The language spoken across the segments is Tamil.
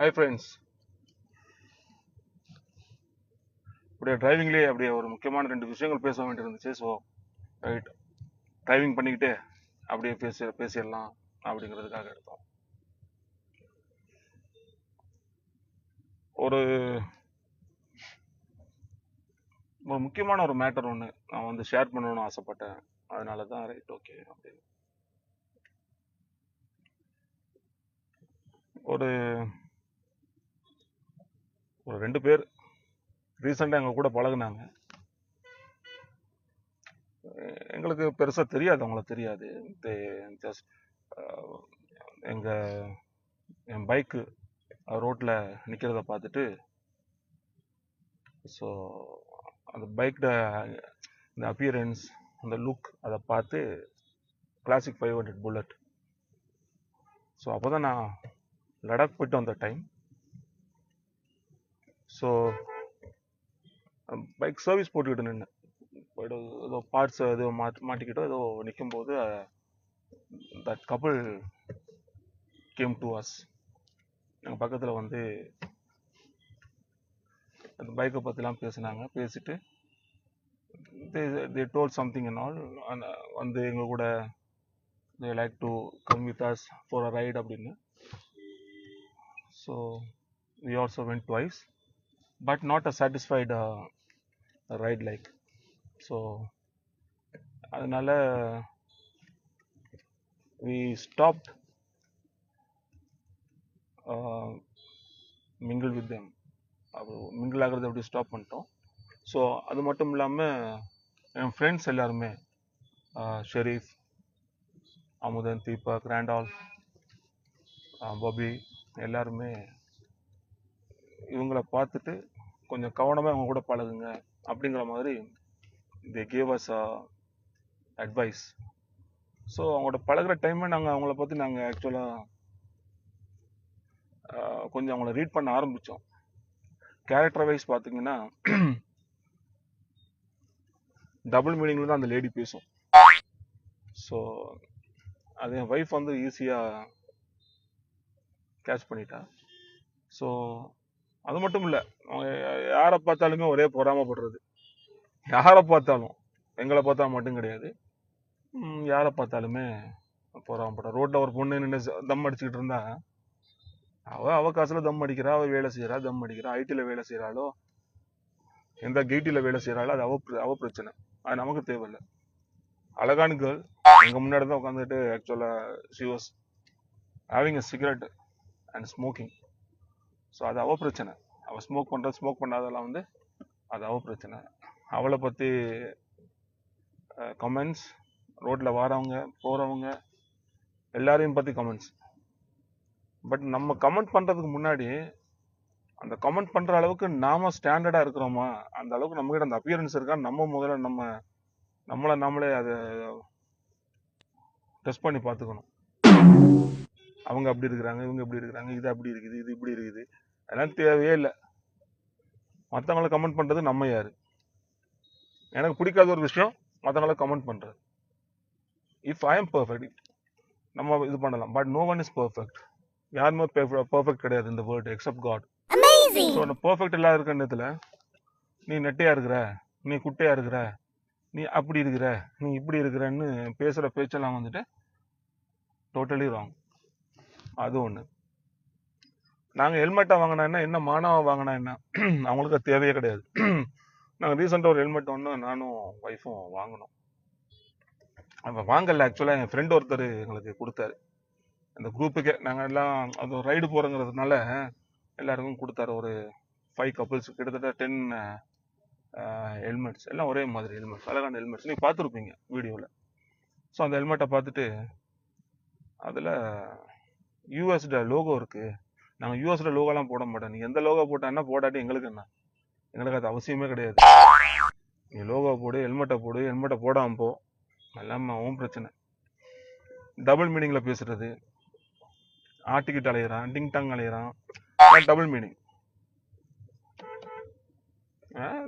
ஹாய் ஃப்ரெண்ட்ஸ் அப்படியே டிரைவிங்லேயே அப்படியே ஒரு முக்கியமான ரெண்டு விஷயங்கள் பேச வேண்டியிருந்துச்சு. ஸோ ரைட் டிரைவிங் பண்ணிக்கிட்டே அப்படியே பேசி பேசிடலாம் அப்படிங்கிறதுக்காக எடுத்தோம். ஒரு ஒரு முக்கியமான ஒரு மேட்டர் ஒன்று நான் வந்து ஷேர் பண்ணணும்னு ஆசைப்பட்டேன். அதனால தான் ரைட் ஓகே அப்படின்னு. ஒரு ஒரு ரெண்டு பேர் ரீசெண்டாக எங்கள் கூட பழகுனாங்க. எங்களுக்கு பெருசாக தெரியாது அவங்கள தெரியாது. ஜஸ்ட் எங்கள் என் பைக்கு ரோட்டில் நிற்கிறத பார்த்துட்டு ஸோ அந்த பைக்கில் இந்த அப்பியரன்ஸ் அந்த லுக் அதை பார்த்து classic five hundred bullet so அப்போ தான் நான் லடாக் போயிட்டு வந்த டைம் ஸோ பைக் சர்வீஸ் போட்டுக்கிட்டு நின்று போயிட்டு ஏதோ பார்ட்ஸ் ஏதோ மாட் மாட்டிக்கிட்டோ ஏதோ நிற்கும்போது that couple came to us எங்கள் பக்கத்தில் வந்து அந்த பைக்கை பற்றிலாம் பேசினாங்க. பேசிட்டு they told something and all வந்து எங்கள் கூட they like to come with us for a ride அப்படின்னு. So we also went twice but not a satisfied right like so அதனால we stopped mingle with them mingle ஆகிறது அப்படி ஸ்டாப் பண்ணிட்டோம். ஸோ அது மட்டும் இல்லாமல் என் ஃப்ரெண்ட்ஸ் எல்லாருமே ஷெரீஃப் அமுதன் தீபக் ரேண்டால் பபி எல்லாருமே இவங்கள பார்த்துட்டு கொஞ்சம் கவனமாக அவங்க கூட பழகுங்க அப்படிங்கிற மாதிரி they gave us advice so அவங்களோட பழகுற டைமே நாங்கள் அவங்கள பற்றி நாங்கள் ஆக்சுவலாக கொஞ்சம் அவங்கள ரீட் பண்ண ஆரம்பித்தோம் கேரக்டர் வைஸ் பார்த்தீங்கன்னா டபுள் மீனிங்கில் தான் அந்த லேடி பேசும். ஸோ அது என் ஒய்ஃப் வந்து ஈஸியாக கேட்ச் பண்ணிட்டா. ஸோ அது மட்டும் இல்லை யாரை பார்த்தாலுமே ஒரே பொறாமப்படுறது. யாரை பார்த்தாலும் எங்களை பார்த்தா மட்டும் கிடையாது. யாரை பார்த்தாலுமே பொறாமப்படுற ரோட்டில் ஒரு பொண்ணு நின்று தம் அடிச்சுக்கிட்டு இருந்தா அவள் அவ காசில் தம் அடிக்கிறா அவள் வேலை செய்கிறா தம் அடிக்கிறா ஐடியில் வேலை செய்கிறாளோ எந்த கெய்டில வேலை செய்கிறாளோ அது அவ அவ பிரச்சனை. அது நமக்கு தேவையில்லை. அழகான கேர்ள் எங்கள் முன்னாடி தான் உட்காந்துட்டு ஆக்சுவலாக she was having a cigarette and smoking so அது அவள் பிரச்சனை. அவள் ஸ்மோக் பண்ணுற ஸ்மோக் பண்ணாதெல்லாம் வந்து அது அவள் பிரச்சனை. அவளை பற்றி கமெண்ட்ஸ் ரோட்டில் வாரவங்க போகிறவங்க எல்லாரையும் பற்றி கமெண்ட்ஸ் பட் நம்ம கமெண்ட் பண்ணுறதுக்கு முன்னாடி அந்த கமெண்ட் பண்ணுற அளவுக்கு நாம ஸ்டாண்டர்டாக இருக்கிறோமா? அந்த அளவுக்கு நம்மகிட்ட அந்த அப்பியரன்ஸ் இருக்கா? நம்ம முதல்ல நம்ம நம்மளை நாமளே அதை டெஸ்ட் பண்ணி பார்த்துக்கணும். அவங்க அப்படி இருக்கிறாங்க இவங்க இப்படி இருக்கிறாங்க இது அப்படி இருக்குது இது இப்படி இருக்குது. அதெல்லாம் தேவையே இல்லை. மற்றவங்களை கமெண்ட் பண்றது நம்ம யாரு? எனக்கு பிடிக்காத ஒரு விஷயம் மற்றவங்கள கமெண்ட் பண்றது. இஃப் ஐ எம் பர்ஃபெக்ட் நம்ம இது பண்ணலாம். But no one is perfect யாருமே பர்ஃபெக்ட் கிடையாது இந்த world except God so perfect இல்லாத இருக்கிற நேரத்தில் நீ நெட்டையா இருக்கிற நீ குட்டையா இருக்கிற நீ அப்படி இருக்கிற நீ இப்படி இருக்கிறன்னு பேசுகிற பேச்செல்லாம் வந்துட்டு டோட்டலி ராங் அது ஒன்று நாங்கள் ஹெல்மெட்டாக வாங்கினா என்ன? என்ன மானாவா வாங்கினா என்ன? அவங்களுக்கு அது தேவையே கிடையாது. நாங்கள் ரீசெண்டாக ஒரு ஹெல்மெட் ஒன்று நானும் ஒய்ஃபும் வாங்கினோம். அப்போ வாங்கல ஆக்சுவலாக என் ஃப்ரெண்ட் ஒருத்தர் எங்களுக்கு கொடுத்தாரு. அந்த குரூப்புக்கே நாங்கள் எல்லாம் அது ரைடு போகிறோங்கிறதுனால எல்லாருக்கும் கொடுத்தாரு. ஒரு ஃபைவ் கப்புள்ஸ் கிட்டத்தட்ட டென் ஹெல்மெட்ஸ் எல்லாம் ஒரே மாதிரி ஹெல்மெட்ஸ் அழகான ஹெல்மெட்ஸ் நீங்கள் பார்த்துருப்பீங்க வீடியோவில் ஸோ அந்த ஹெல்மெட்டை பார்த்துட்டு அதில் யூஎஸ்ட லோகோ இருக்குது நாங்கள் யூஎஸ்ட லோகோலாம் போட மாட்டோம். நீ எந்த லோகோ போட்டா என்ன போடாட்டி எங்களுக்கு என்ன? எங்களுக்கு அது அவசியமே கிடையாது. நீ லோகோ போடு ஹெல்மெட்டை போடு ஹெல்மெட்டை போடாமல் போ. எல்லாம் உன் பிரச்சனை. டபுள் மீனிங்கில் பேசுறது. ஆட்டிக்கிட்டு அலையிறான் டிங் டங் அலையிறான். டபுள் மீனிங்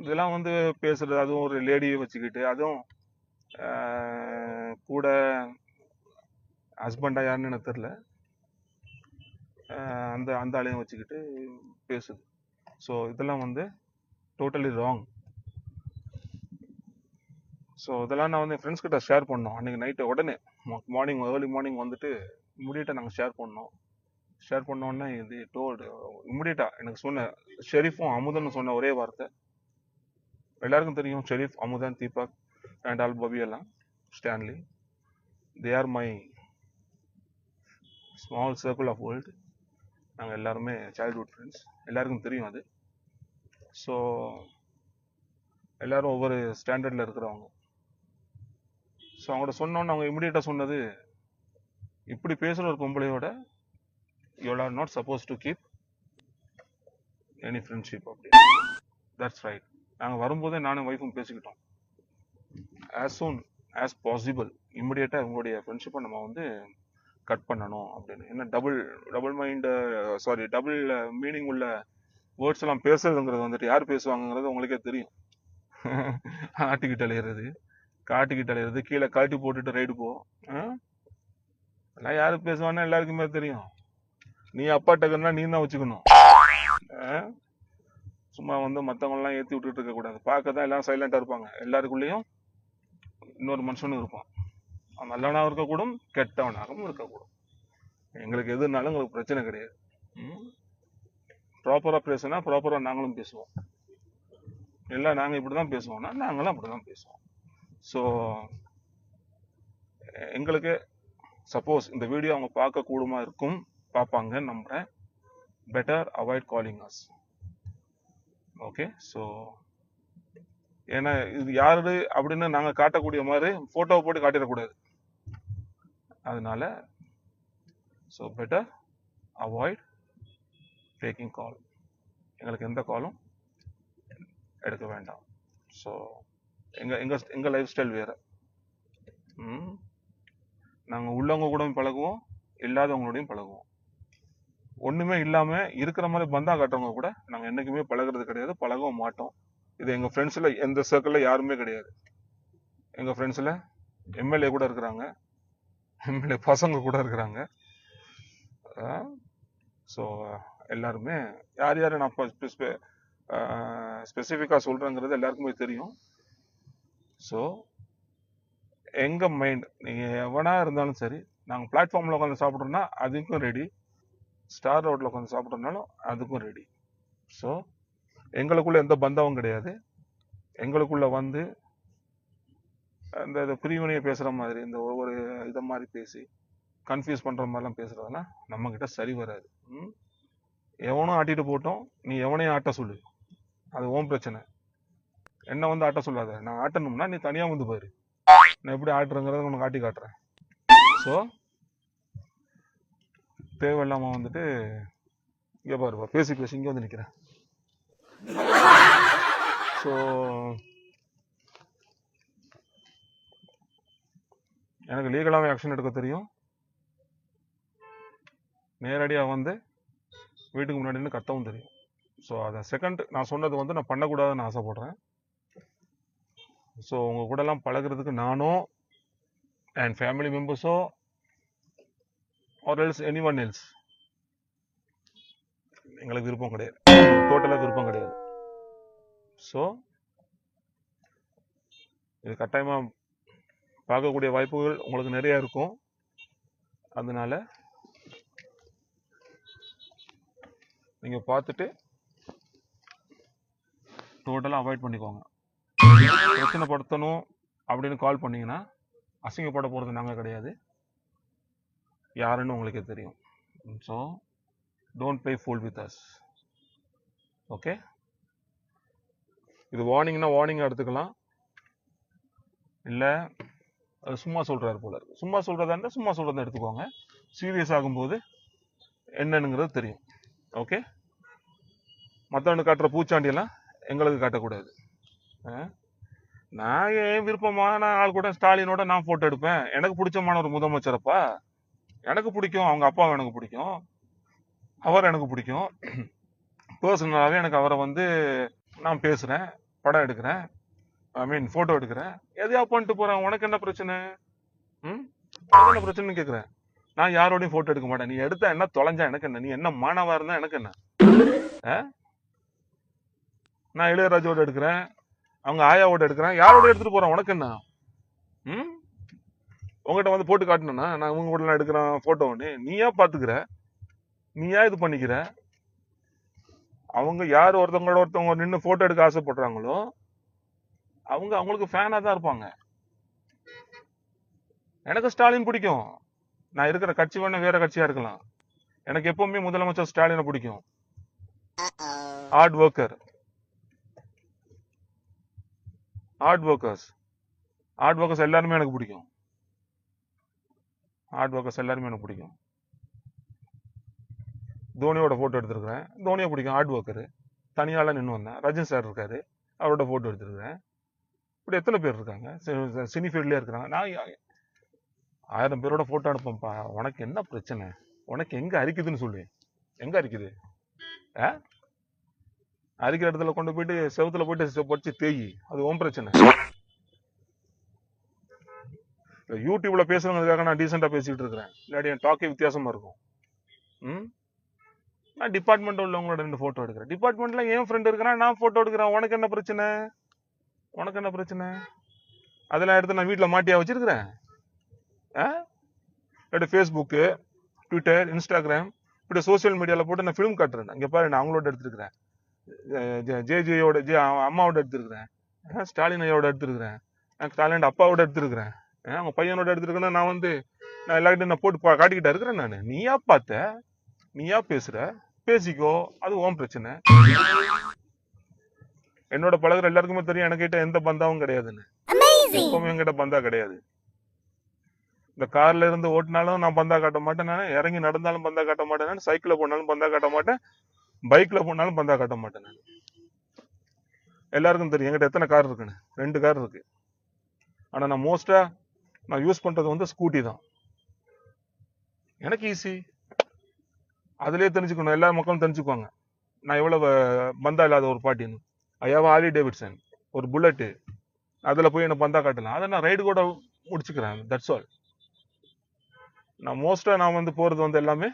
இதெல்லாம் வந்து பேசுறது அதுவும் ஒரு லேடியை வச்சுக்கிட்டு அதுவும் கூட ஹஸ்பண்டா யாருன்னு எனக்கு தெரில அந்த அந்த ஆளையும் வச்சுக்கிட்டு பேசுது. ஸோ இதெல்லாம் வந்து டோட்டலி ராங் ஸோ இதெல்லாம் நான் வந்து என் ஃப்ரெண்ட்ஸ் கிட்ட ஷேர் பண்ணோம். அன்றைக்கி நைட்டு உடனே மார்னிங் ஏர்லி மார்னிங் வந்துட்டு இம்மிடியட்டாக நாங்கள் ஷேர் பண்ணோம். ஷேர் பண்ணோன்னே இது டோல்டு இம்மிடியட்டாக எனக்கு சொன்ன ஷெரீஃபும் அமுதன் சொன்ன ஒரே வார்த்தை. எல்லாருக்கும் தெரியும் ஷெரீஃப் அமுதன் தீபக் அண்ட் ஆல் பபி எல்லாம் Stanley they are my small circle of world நாங்கள் எல்லாருமே சைல்ட்ஹுட் ஃப்ரெண்ட்ஸ் எல்லாருக்கும் தெரியும் அது. ஸோ எல்லோரும் ஒவ்வொரு ஸ்டாண்டர்டில் இருக்கிறவங்க. ஸோ அவங்கள்ட்ட சொன்னோன்னு அவங்க இமிடியேட்டாக சொன்னது இப்படி பேசுகிற ஒரு பொம்பளையோட you are not suppose to keep any friendship அப்படி தட்ஸ் ரைட் நாங்கள் வரும்போதே நானும் ஒய்ஃபும் பேசிக்கிட்டோம். ஆஸ் சூன் ஆஸ் பாசிபிள் இமிடியேட்டாக உங்களுடைய ஃப்ரெண்ட்ஷிப்பை நம்ம வந்து கட் பண்ணணும் அப்படின்னு. என்ன double double mind sorry double meaning உள்ள வேர்ட்ஸ் எல்லாம் பேசுறதுங்கிறது வந்துட்டு யார் பேசுவாங்கங்கிறது உங்களுக்கே தெரியும். ஆட்டுக்கிட்ட அலையிறது காட்டிக்கிட்டு அலையிறது கீழே காட்டி போட்டுட்டு ரைடு போ. ஆ? எல்லாம் யாரு பேசுவான்னு எல்லாருக்குமே தெரியும். நீ அப்பா டக்குன்னா நீ தான் வச்சுக்கணும். ஆ? சும்மா வந்து மற்றவங்களாம் ஏற்றி விட்டுட்டு இருக்கக்கூடாது. பார்க்க தான் எல்லாம் சைலண்டாக இருப்பாங்க. எல்லாருக்குள்ளேயும் இன்னொரு மனுஷனும் இருப்பான். நல்லவனாகவும் இருக்கக்கூடும் கெட்டவனாகவும் இருக்கக்கூடும். எங்களுக்கு எதுனாலும் எங்களுக்கு பிரச்சனை கிடையாது. ப்ராப்பராக பேசுனா ப்ராப்பராக நாங்களும் பேசுவோம். இல்லை நாங்கள் இப்படி தான் பேசுவோம்னா நாங்களும் அப்படி தான் பேசுவோம். ஸோ எங்களுக்கு சப்போஸ் இந்த வீடியோ அவங்க பார்க்கக்கூடுமா இருக்கும் பார்ப்பாங்கன்னு நம்புகிறேன் better avoid calling us okay so ஏன்னா இது யாரு அப்படின்னு நாங்கள் காட்டக்கூடிய மாதிரி ஃபோட்டோவை போட்டு காட்டிடக்கூடாது. அதனால so better avoid taking call எங்களுக்கு எந்த காலும் எடுக்க வேண்டாம். ஸோ எங்கள் எங்கள் எங்கள் லைஃப் ஸ்டைல் வேறு. ம். நாங்கள் உள்ளவங்க கூடயும் பழகுவோம் இல்லாதவங்களோடையும் பழகுவோம். ஒன்றுமே இல்லாமல் இருக்கிற மாதிரி பந்தா காட்டுறவங்க கூட நாங்கள் என்றைக்குமே பழகுறது கிடையாது பழகவும் மாட்டோம். இது எங்கள் ஃப்ரெண்ட்ஸில் எந்த சர்க்கிளில் யாருமே கிடையாது. எங்கள் ஃப்ரெண்ட்ஸில் எம்எல்ஏ கூட இருக்கிறாங்க. எம்எல்ஏ பசங்க கூட இருக்கிறாங்க. ஸோ எல்லாருமே யார் யார் நான் ஸ்பெசிஃபிக்காக சொல்கிறேங்கிறது எல்லாருக்குமே தெரியும். ஸோ எங்கள் மைண்ட் நீங்கள் எவனாக இருந்தாலும் சரி நாங்கள் பிளாட்ஃபார்மில் உட்காந்து சாப்பிட்றோன்னா அதுக்கும் ரெடி ஸ்டார் ரோட்டில் உட்காந்து சாப்பிட்றனாலும் அதுக்கும் ரெடி ஸோ எங்களுக்குள்ளே எந்த பந்தமும் கிடையாது. எங்களுக்குள்ளே வந்து அந்த இந்த பிரிவினையை பேசுகிற மாதிரி இந்த ஒவ்வொரு இதை மாதிரி பேசி கன்ஃபியூஸ் பண்ணுற மாதிரிலாம் பேசுகிறதெல்லாம் நம்மக்கிட்ட சரி வராது. ம்? எவனும் ஆட்டிட்டு போட்டோம் நீ எவனையும் ஆட்ட சொல்லு. அது ஓம் பிரச்சனை. என்ன வந்து ஆட்ட சொல்லாத. நான் ஆட்டணும்னா நீ தனியாக வந்து பாரு. நான் எப்படி ஆட்டுறேங்கிறத உனக்கு ஆட்டி காட்டுறேன். ஸோ தேவையில்லாமல் வந்துட்டு இங்கே பாருப்பா பேசி பேசி இங்கே வந்து நிற்கிறேன் ஸோ எனக்கு லீகலாகவே ஆக்ஷன் எடுக்க தெரியும். நேரடியாக வந்து வீட்டுக்கு முன்னாடி நின்று கத்தவும் தெரியும். ஸோ அதை செகண்ட் நான் சொன்னது வந்து நான் பண்ணக்கூடாதுன்னு ஆசைப்பட்றேன். ஸோ உங்கள் கூடலாம் பழகுறதுக்கு நானோ and family மெம்பர்ஸோ or else any one else எங்களுக்கு விருப்பம் கிடையாது. டோட்டலாக விருப்பம் கிடையாது. ஸோ இது கட்டாயமாக பார்க்கக்கூடிய வாய்ப்புகள் உங்களுக்கு நிறைய இருக்கும். அதனால நீங்கள் பார்த்துட்டு டோட்டலாக அவாய்ட் பண்ணிக்கோங்க. பிரச்சனைப்படுத்தணும் அப்படின்னு கால் பண்ணீங்கன்னா அசிங்கப்பட போகிறது நாங்கள் கிடையாது. யாருன்னு உங்களுக்கே தெரியும். So don't play fool with us okay இது வார்னிங்னா வார்னிங்காக எடுத்துக்கலாம். இல்லை சும்மா சொல்கிறாரு போல இருக்கு. சும்மா சொல்கிறதா இருந்தால் சும்மா சொல்கிறத எடுத்துக்கோங்க. சீரியஸ் ஆகும்போது என்னன்னுங்கிறது தெரியும். ஓகே மற்றவனுக்கு காட்டுற பூச்சாண்டியெல்லாம் எங்களுக்கு காட்டக்கூடாது. ஆ? நான் ஏன் விருப்பமான ஆள் கூட ஸ்டாலினோட நான் ஃபோட்டோ எடுப்பேன். எனக்கு பிடிச்சமான ஒரு முதலமைச்சரப்பா? எனக்கு பிடிக்கும். அவங்க அப்பாவை எனக்கு பிடிக்கும். அவர் எனக்கு பிடிக்கும். பர்சனலாகவே எனக்கு அவரை வந்து நான் பேசுகிறேன் படம் எடுக்கிறேன். ஐ மீன் ஃபோட்டோ எடுக்கிறேன். எதையா பண்ணிட்டு போகிறேன் உனக்கு என்ன பிரச்சனை? ம்? என்ன பிரச்சனைன்னு கேட்குறேன் நான் யாரோடையும் போட்டோ எடுக்க மாட்டேன். நீ எடுத்தா என்ன தொலைஞ்சா எனக்கு என்ன? நீ என்ன மாணவா இருந்தா எனக்கு என்ன? ஆ? நான் இளையராஜோட எடுக்கிறேன். அவங்க ஆயாவோட எடுக்கிறேன். யாரோட எடுத்துட்டு போறேன்? உனக்கு என்ன? ம்? உங்ககிட்ட வந்து போட்டு காட்டணும்னா நான் உங்க கூட எடுக்கிறேன் போட்டோன்னு நீயா பாத்துக்கிற. நீயா இது பண்ணிக்கிற. அவங்க யார் ஒருத்தவங்களோட ஒருத்தவங்க நின்று போட்டோ எடுக்க ஆசைப்படுறாங்களோ அவங்க அவங்களுக்கு ஃபேனா தான் இருப்பாங்க. எனக்கு ஸ்டாலின் பிடிக்கும். நான் இருக்கிற கட்சி வேணா வேற கட்சியா இருக்கலாம். எனக்கு எப்பவுமே முதலமைச்சர் ஸ்டாலினை பிடிக்கும். Hard worker hard workers hard workers எல்லாருமே எனக்கு பிடிக்கும். ஹார்ட் ஒர்க்கர்ஸ் எல்லாருமே எனக்கு பிடிக்கும். தோனியோட போட்டோ எடுத்திருக்கிறேன். தோனியை பிடிக்கும். ஹார்ட் ஒர்க்கர் தனியால நின்று வந்தேன். ரஜினி சார் இருக்காரு. அவரோட போட்டோ எடுத்திருக்கிறேன். இப்படி எத்தனை பேர் இருக்காங்க? சினி ஃபீல்ட்லேயே இருக்கிறாங்க. நான் ஆயிரம் பேரோட ஃபோட்டோ எடுப்பேன்ப்பா உனக்கு என்ன பிரச்சனை? உனக்கு எங்கே அரிக்குதுன்னு சொல்லுவேன் எங்கே அரிக்குது? ஆ? அரிக்கிற இடத்துல கொண்டு போயிட்டு செவுத்துல போயிட்டு பொடிச்சு தேயி. அது உன் பிரச்சனை. யூடியூப்ல பேசுறவங்களுக்காக நான் டீசெண்டாக பேசிட்டு இருக்கிறேன். இல்லாட்டி என் டாக்கே வித்தியாசமா இருக்கும். ம்? நான் டிபார்ட்மெண்ட் உள்ளவங்களோட ரெண்டு ஃபோட்டோ எடுக்கிறேன். டிபார்ட்மெண்ட்ல என் ஃப்ரெண்ட் இருக்கிறான் நான் ஃபோட்டோ எடுக்கிறேன். உனக்கு என்ன பிரச்சனை? உனக்கு என்ன பிரச்சனை? அதெல்லாம் எடுத்து நான் வீட்டில் மாட்டியா வச்சிருக்கிறேன். ஆ? இல்லாட்டி ஃபேஸ்புக்கு ட்விட்டர் இன்ஸ்டாகிராம் இப்படி சோஷியல் மீடியாவில் போட்டு நான் ஃபிலிம் காட்டுறேன். இங்கே பாரு நான் அவங்களோட எடுத்துருக்கிறேன். ஜே- ஜேயோட ஜே அம்மாவோட எடுத்திருக்கிறேன். ஆ, ஸ்டாலின் ஐயாவோட எடுத்திருக்கிறேன். நான் ஸ்டாலின் அப்பாவோட எடுத்துருக்கிறேன். அவங்க பையனோட எடுத்திருக்கேன்னா நான் வந்து நான் எல்லார்கிட்டையும் நான் போட்டு பா- காட்டிக்கிட்டா இருக்கிறேன் நான். நீயா பார்த்த? நீயா பேசுகிற பேசிக்கோ அது ஓம் பிரச்சனை. என்னோட பழகுற எல்லாருக்குமே தெரியும். என்கிட்ட எந்த பந்தாவும் கிடையாதுன்னு. எப்பவுமே என்கிட்ட பந்தா கிடையாது. இந்த கார்ல இருந்து ஓட்டினாலும் நான் பந்தா காட்ட மாட்டேன். நான் இறங்கி நடந்தாலும் பந்தா காட்ட மாட்டேன். நான் சைக்கிள்ல போனாலும் பந்தா காட்ட மாட்டேன். பைக்ல போனாலும் பந்தா காட்ட மாட்டேன் நான். எல்லாருக்கும் தெரியும். என்கிட்ட எத்தனை கார் இருக்குன்னு? ரெண்டு கார் இருக்கு. ஆனா நான் மோஸ்டா நான் யூஸ் பண்றது வந்து ஸ்கூட்டி தான். எனக்கு ஈஸி அதுலயே தெரிஞ்சுக்கணும். எல்லா மக்களும் தெரிஞ்சுக்குவாங்க. நான் எவ்வளவு பந்தா இல்லாத ஒரு பாட்டின்னு. ஐயாவா ஆலி டேவிட்சன் ஒரு புல்லட்டு அதில் போய் என்ன பந்தா காட்டலாம். அதை நான் ரைடு கூட முடிச்சுக்கிறேன். தட்ஸ் ஆல் நான் மோஸ்ட்டாக நான் வந்து போகிறது வந்து எல்லாமே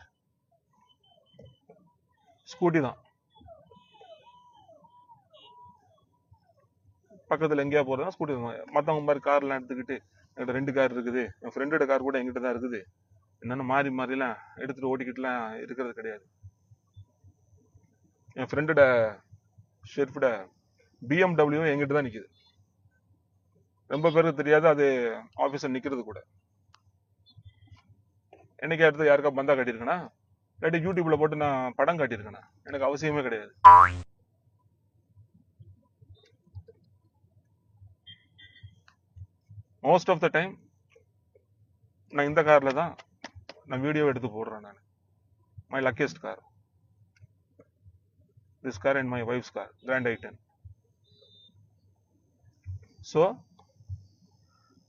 ஸ்கூட்டி தான். பக்கத்தில் எங்கேயா போகிறதா ஸ்கூட்டி தான். மற்றவங்க மாதிரி கார்லாம் எடுத்துக்கிட்டு என்கிட்ட ரெண்டு கார் இருக்குது. என் ஃப்ரெண்டோட கார் கூட எங்கிட்ட தான் இருக்குது. என்னென்னு மாறி மாறிலாம் எடுத்துகிட்டு ஓட்டிக்கிட்டுலாம் இருக்கிறது கிடையாது. என் ஃப்ரெண்டோட ஷெர்ஃபோட பிஎம்டபிள்யூ என்கிட்ட தான் நிக்குது. ரொம்ப பேருக்கு தெரியாது அது ஆபீஸ்ல நிக்கிறது கூட. என்னைக்கு அடுத்து யாருக்கா பந்தா காட்டியிருக்கேனா? இல்லாட்டி யூடியூப்ல போட்டு நான் படம் காட்டியிருக்கேனா? எனக்கு அவசியமே கிடையாது. மோஸ்ட் ஆஃப் த டைம் நான் இந்த கார்ல தான் நான் வீடியோ எடுத்து போடுறேன் நான். My luckiest car this car and my wife's car grand i ten so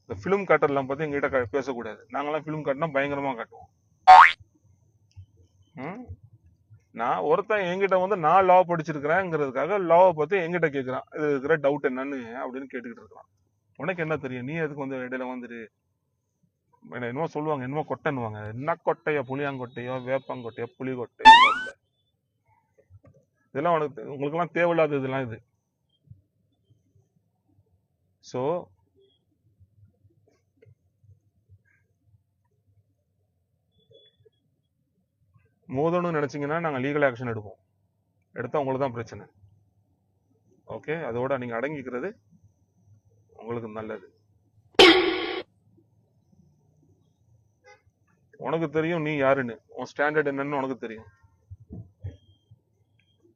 இந்த ஃபிலிம் காட்டர்லாம் பார்த்து எங்ககிட்ட க- பேசக்கூடாது. நாங்கெல்லாம் ஃபிலிம் காட்டினா பயங்கரமாக காட்டுவோம். ம்? நான் ஒருத்தன் என்கிட்ட வந்து நான் லா படிச்சிருக்கிறேங்கிறதுக்காக லாவை பார்த்து என்கிட்ட கேட்குறான். இது இருக்கிற டவுட் என்னன்னு அப்படின்னு கேட்டுக்கிட்டு இருக்கான். உனக்கு என்ன தெரியும்? நீ எதுக்கு வந்து இடையில வந்துரு? என்ன என்னமோ சொல்லுவாங்க என்னமோ கொட்டைன்னுவாங்க. என்ன கொட்டையோ புளியாங்கொட்டையோ வேப்பங்கொட்டையோ புளிகொட்டையோ இதெல்லாம் உனக்கு உங்களுக்கெல்லாம் தேவையில்லாத இதெல்லாம் இது. ஸோ மோதணும்னு நினைச்சீங்கன்னா நாங்கள் லீகல் ஆக்ஷன் எடுப்போம். எடுத்தால் உங்களுக்கு தான் பிரச்சனை. ஓகே அதோட நீங்க அடங்கிக்கிறது உங்களுக்கு நல்லது. உனக்கு தெரியும் நீ யாருன்னு. உன் ஸ்டாண்டர்ட் என்னன்னு உனக்கு தெரியும்.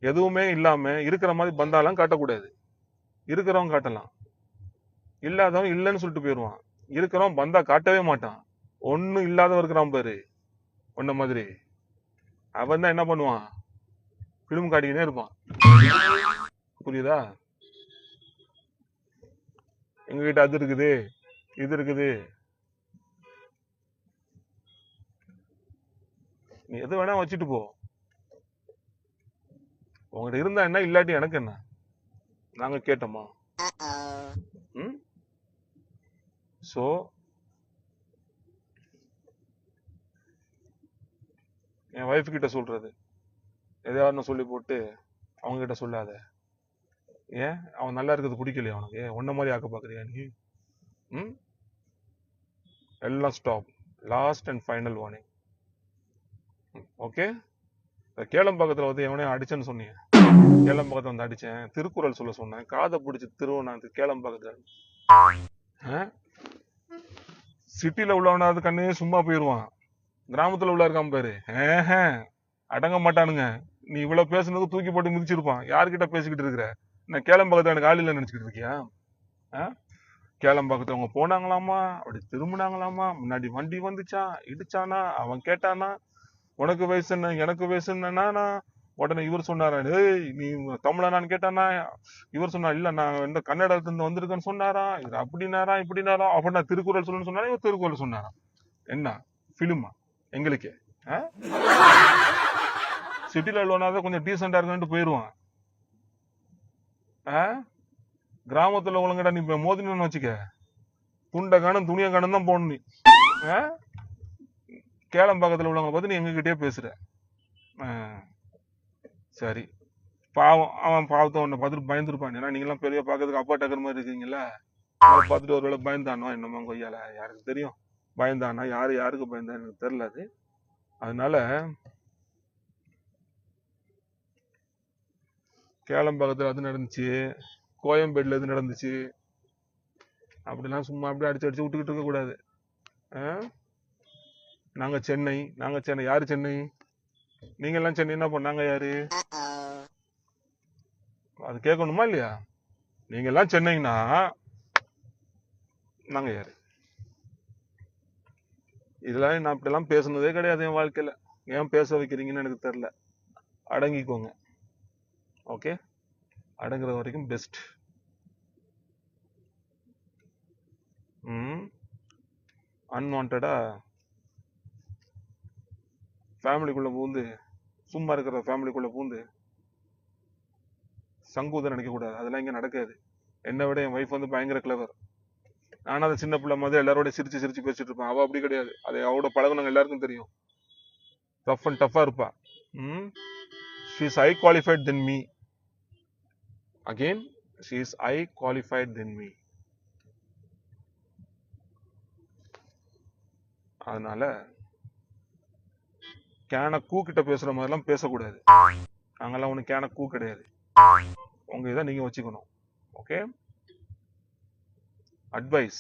எதுவுமே இல்லாம இருக்கிற மாதிரி பந்தாலாம் காட்டக்கூடாது. இருக்கிறவங்க காட்டலாம். இல்லாதவன் இல்லைன்னு சொல்லிட்டு போயிடுவான். இருக்கிறவன் பந்தா காட்டவே மாட்டான். ஒண்ணும் இல்லாதவன் இருக்கிறான் பாரு. உன்ன மாதிரி. அவன் தான் என்ன பண்ணுவான்? பிலிம் காட்டிக்கினே இருப்பான். புரியுதா? எங்ககிட்ட அது இருக்குது இது இருக்குது. நீ எது வேணா வச்சுட்டு போ. உங்ககிட்ட இருந்தா என்ன இல்லாட்டி எனக்கு என்ன? நாங்க கேட்டோமா? ம்? சோ என் ஒய்ஃப் கிட்ட சொல்றது. எதையாவது சொல்லி போட்டு அவங்க கிட்ட சொல்லாத. ஏன்? அவன் நல்லா இருக்கிறது பிடிக்கலையா அவனுக்கு ஒன்ன மாதிரி ஆக்க பாக்குறியா நீ? ம்? எல்லாம் stop last and final warning okay கேளம்பாக்கத்துல வந்து எவனையும் அடிச்சேன்னு சொன்னீங்க. கேளம்பாக்கத்துல வந்து அடிச்சேன். திருக்குறள் சொல்ல சொன்னேன். காதை பிடிச்சி திருவண்ணாந்து கேளம்பாக்கத்துல சிட்டியில் உள்ளவனாவது கண்ணே சும்மா போயிடுவான் கிராமத்துல உள்ள இருக்கான் பாரு. ஏஹே, அடங்க மாட்டானுங்க. நீ இவ்வளவு பேசுனது தூக்கி போட்டு மிதிச்சிருப்பான். யார்கிட்ட பேசிக்கிட்டு இருக்கிற? நான் கேளம்பாக்கத்துல எனக்கு ஆள் இல்லை நினைச்சுக்கிட்டு இருக்கியா? ஆ? கேளம்பாக்கத்துல அவங்க போனாங்களாமா? அப்படி திரும்பினாங்களாமா? முன்னாடி வண்டி வந்துச்சா? இடிச்சானா? அவன் கேட்டானா? உனக்கு வயசு என்ன? எனக்கு வயசு என்னன்னா உடனே இவர் சொன்னாரா ஏய் நீ தமிழனான்னு கேட்டானா? இவர் சொன்னா இல்ல நான் இந்த கன்னடத்துல இருந்து வந்திருக்கேன்னு சொன்னாரா? இது அப்படினாரா இப்படினாரா அப்படின்னா திருக்குறள் சொல்லுன்னு சொன்னாரா இவர் திருக்குறள் சொன்னாரா? என்ன? பிலிமா எங்களுக்கே சிட்டில உள்ளவனாதான் கொஞ்சம் டீசெண்டா இருக்குன்னு போயிருவான். ஆ? கிராமத்துல உள்ளவங்கடா நீ மோதினு வச்சுக்க. துண்டை காணும் துணியை காணும் தான் போடணும் நீ. ஆ? உள்ளவங்க பார்த்து நீ எங்ககிட்டயே பேசுற. சரி. பாவம் அவன் பாவத்தை உன்னை பார்த்துட்டு பயந்துருப்பான். ஏன்னா நீங்களாம் பெரிய பார்க்கறதுக்கு அப்பா டக்கர் மாதிரி இருக்கீங்கல்ல? அதை பார்த்துட்டு ஒருவேளை பயந்தானோ என்னமோ கொய்யால யாருக்கு தெரியும்? பயந்தானா? யாரு யாருக்கு பயந்தா? எனக்கு தெரியல அது. அதனால கேளம்பாக்கத்தில் அது நடந்துச்சு. கோயம்பேட்டில் இது நடந்துச்சு. அப்படிலாம் சும்மா அப்படியே அடிச்சு அடிச்சு விட்டுக்கிட்டு இருக்க கூடாது. சென்னை நாங்க சென்னை நாங்க சென்னை. யாரு சென்னை? நீங்க எல்லாம் சென்னைன்னா யாரு? அது கேட்கணுமா இல்லையா? நீங்கள்லாம் சென்னைங்கன்னா நாங்கள் நாங்க இதெல்லாம் நான் இப்படிலாம் பேசுனதே கிடையாது என் வாழ்க்கையில். ஏன் பேச வைக்கிறீங்கன்னு எனக்கு தெரில அடங்கிக்கோங்க. ஓகே அடங்குற வரைக்கும் பெஸ்ட் ம். அன்வான்டா ஃபேமிலிக்குள்ளே பூந்து சும்மா இருக்கிற ஃபேமிலிக்குள்ளே பூந்து சங்கூதம் நினைக்க கூடாது அதெல்லாம் இங்கே நடக்காது. என்னை விட என் ஒய்ஃப் வந்து பயங்கர கிளவர் நானும் அதை சின்ன பிள்ளை மாதிரி எல்லாரோட சிரிச்சு சிரிச்சு பேசிட்டு இருப்பேன். அவ அப்படி கிடையாது. அது அவட பழகுனவங்க எல்லாருக்கும் தெரியும். டஃப் அண்ட் டஃப்பாக இருப்பா. ம்? She is I qualified than me again she is I qualified than me அதனால கேன கூ கிட்ட பேசுற மாதிரிலாம் பேசக்கூடாது. அங்கெல்லாம் ஒண்ணு கேன கூ கிடையாது. உங்க இதை நீங்க வச்சுக்கணும். ஓகே அட்வைஸ்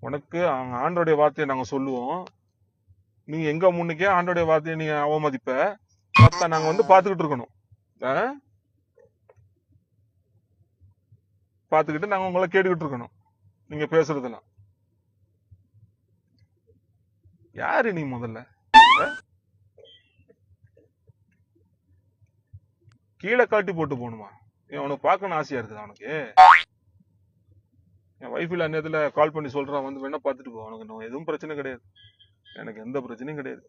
உனக்கு ஆண்டோடைய வார்த்தையை நாங்க சொல்லுவோம். நீ எங்க முன்னுக்கே ஆண்டோடைய வார்த்தையை நீங்கள் அவமதிப்ப. மத்த நாங்க வந்து பாத்துக்கிட்டு இருக்கணும். ஆ? பாத்துக்கிட்டு நாங்க உங்களை கேட்டுக்கிட்டு இருக்கணும். நீங்க பேசுறதெல்லாம். யாரு நீ முதல்ல? கீழே காட்டி போட்டு போகணுமா? ஏன் உனக்கு பார்க்கணும் ஆசையா இருக்குது அவனுக்கு. என் வைஃப் இல்லை நேரத்துல கால் பண்ணி சொல்றான் வந்து வேணா பார்த்துட்டு போ. உனக்கு எதுவும் பிரச்சனை கிடையாது. எனக்கு எந்த பிரச்சனையும் கிடையாது.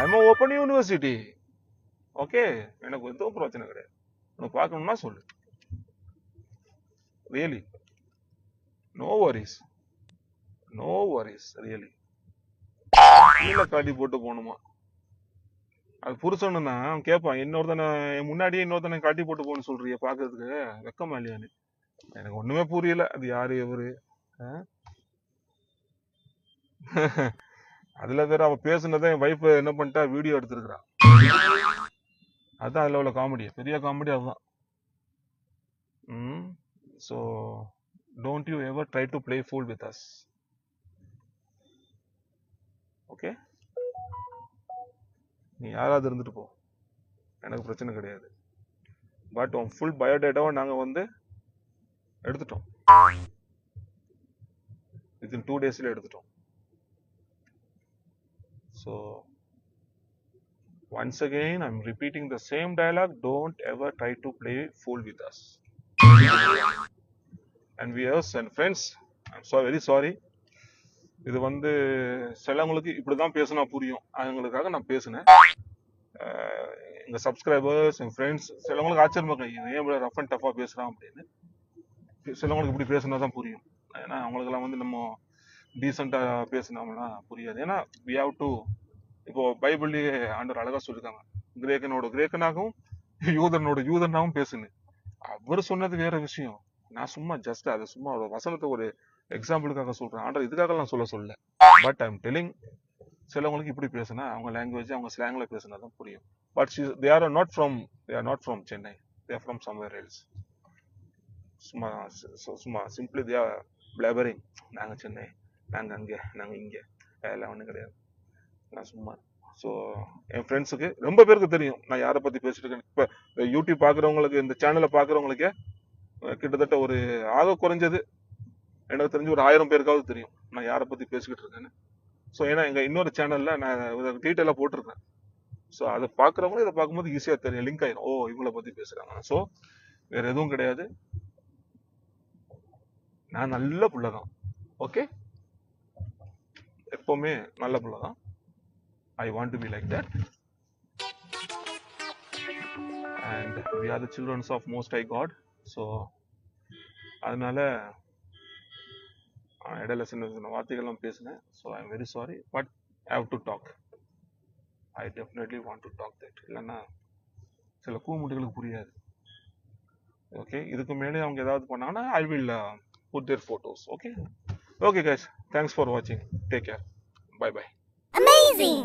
ஐம் ஓப்பன் யூனிவர்சிட்டி ஓகே எனக்கு எதுவும் பிரச்சனை கிடையாது. உனக்கு பார்க்கணும்னா சொல்லு. Really no worries no worries really கீழே காட்டி போட்டு போகணுமா? அது புருஷனுன்னா அவன் கேட்பான் இன்னொருத்தனை என் முன்னாடியே இன்னொருத்தனை காட்டி போட்டு போகணும்னு சொல்றிய பாக்குறதுக்கு வெக்கமா இல்லையான்னு எனக்கு ஒண்ணுமே புரியல. அது யாரு எவரு ஆ? அதுல வேற அவ பேசுனதை என் வைஃப் என்ன பண்ணிட்டா வீடியோ எடுத்திருக்கிறான் அதுதான் அதுல உள்ள காமெடி பெரிய காமெடி அதுதான். ம். So don't you ever try to play fool with us okay நீ யாராவது இருந்துட்டு போ எனக்கு பிரச்சனை கிடையாது பட் உன் ஃபுல் பயோடேட்டாவை நாங்கள் வந்து எடுத்துட்டோம் வித்தின் டூ டேஸில் எடுத்துட்டோம் so once again i'm repeating the same dialogue don't ever try to play fool with us and viewers and friends i'm so very sorry இது வந்து சிலவங்களுக்கு இப்படிதான் பேசினா புரியும். அவங்களுக்காக நான் பேசினேன். எங்க சப்ஸ்கிரைபர்ஸ் என் ஃப்ரெண்ட்ஸ் சிலவங்களுக்கு ஆச்சரியமா இருக்கு, ஏன் இப்படி ரஃப் அண்ட் டஃபா பேசுறான் அப்படின்னு. சிலவங்களுக்கு இப்படி பேசினா தான் புரியும். ஏன்னா அவங்களுக்கெல்லாம் வந்து நம்ம டீசெண்டாக பேசினோம்னா புரியாது. ஏன்னா வி ஹாவ் டு இப்போ பைபிள்லேயே ஆண்டவர் அழகா சொல்லியிருக்காங்க கிரேக்கனோட கிரேக்கனாகவும் யூதனோட யூதனாகவும் பேசுன்னு. அவர் சொன்னது வேற விஷயம். நான் சும்மா ஜஸ்ட் அதை சும்மா ஒரு வசனத்தை ஒரு எக்ஸாம்பிளுக்காக சொல்றேன். ஆண்டர் இதுக்காக நான் சொல்ல சொல்ல பட் ஐம் டெல்லிங் சிலவங்களுக்கு இப்படி பேசினா அவங்க லாங்குவேஜ் அவங்க ஸ்லாங்கில் பேசினா தான் புரியும். But they are not from they are not from Chennai they are from somewhere else சும்மா சும்மா சிம்பிளி தே ஆர் பிளேபரிங் நாங்கள் சென்னை நாங்கள் அங்கே நாங்கள் இங்கே. எல்லாம் ஒன்றும் கிடையாது. நான் சும்மா ஸோ என் ஃப்ரெண்ட்ஸுக்கு ரொம்ப பேருக்கு தெரியும். நான் யாரை பற்றி பேசிட்டு இருக்கேன் இப்போ யூடியூப் பார்க்குறவங்களுக்கு இந்த சேனலை பார்க்குறவங்களுக்கே கிட்டத்தட்ட ஒரு ஆக குறைஞ்சது. எனக்கு தெரிஞ்சு ஒரு ஆயிரம் பேருக்காவது தெரியும் நான் யாரை பற்றி பேசிக்கிட்டு இருக்கேன்னு. ஸோ ஏன்னா எங்கள் இன்னொரு சேனலில் நான் டீட்டெயிலாக போட்டிருக்கேன். ஸோ அதை பார்க்குறவங்களும் இதை பார்க்கும்போது ஈஸியாக தெரியும். லிங்க் ஆயிரும். ஓ இவங்கள பற்றி பேசுகிறாங்க ஸோ வேறு எதுவும் கிடையாது. நான் நல்ல புள்ள தான் ஓகே எப்போவுமே நல்ல புள்ள தான் I want to be like that and we are the childrens of most high God so அதனால இடையில சின்ன சின்ன வார்த்தைகள்லாம் பேசினேன். So I am very sorry but I have to talk I definitely want to talk that இல்லைன்னா சில கூமுட்டுகளுக்கு புரியாது. ஓகே இதுக்கு மேலே அவங்க ஏதாவது பண்ணாங்கன்னா I will put their photos okay okay guys thanks for வாட்சிங் take care bye bye amazing